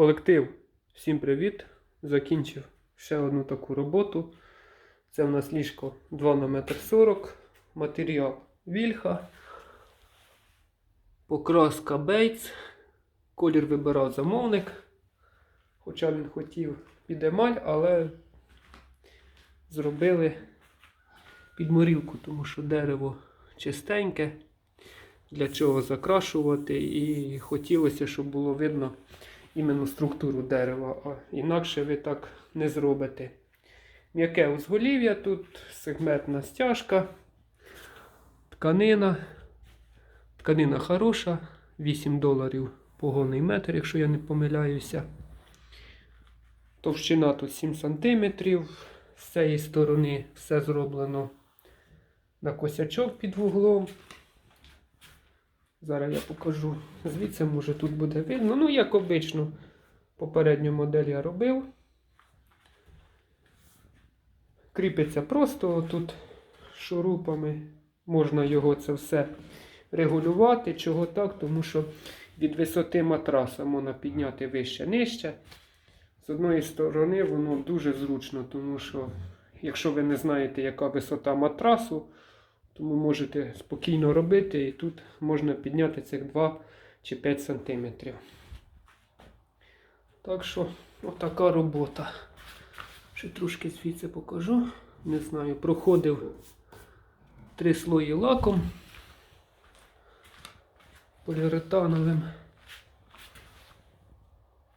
Колектив, всім привіт! Закінчив ще одну таку роботу. Це в нас ліжко 2 на 1,40 м, матеріал вільха, покраска бейтс, колір вибирав замовник. Хоча він хотів під емаль, але зробили під морілку, тому що дерево чистеньке. Для чого закрашувати, і хотілося, щоб було видно іменно структуру дерева, а інакше ви так не зробите. М'яке узголів'я тут, сегментна стяжка, тканина. Тканина хороша, 8 доларів погонний метр, якщо я не помиляюся. Товщина тут 7 см. З цієї сторони все зроблено на косячок під вуглом. Зараз я покажу. Звідси, може, тут буде видно. Ну, як обично, попередню модель я робив. Кріпиться просто тут шурупами. Можна його це все регулювати. Чого так? Тому що від висоти матраса можна підняти вище нижче. З одної сторони, воно дуже зручно, тому що, якщо ви не знаєте, яка висота матрасу, тому можете спокійно робити, і тут можна підняти цих 2 чи 5 см. Так що, отака робота. Ще трошки звідси покажу. Не знаю, проходив три слої лаком поліуретановим.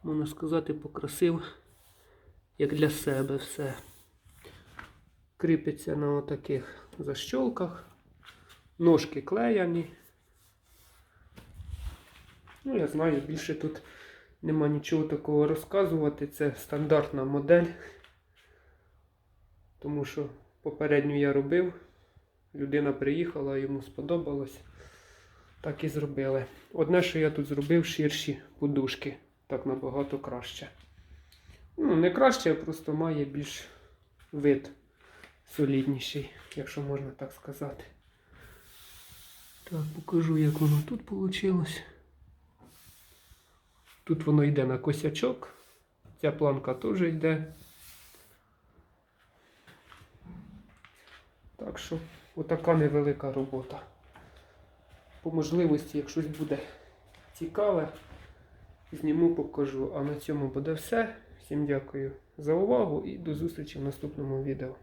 Можна сказати, покрасив, як для себе все. Кріпиться на отаких защолках. Ножки клеяні. Ну, я знаю, більше тут нема нічого такого розказувати. Це стандартна модель. Тому що попередню я робив. Людина приїхала, йому сподобалось. Так і зробили. Одне, що я тут зробив ширші подушки. Так набагато краще. Ну, не краще, а просто має більш вид солідніший, якщо можна так сказати. Так, покажу, як воно тут вийшло. Тут воно йде на косячок. Ця планка теж йде. Так що, отака невелика робота. По можливості, якщо щось буде цікаве, зніму, покажу. А на цьому буде все. Всім дякую за увагу і до зустрічі в наступному відео.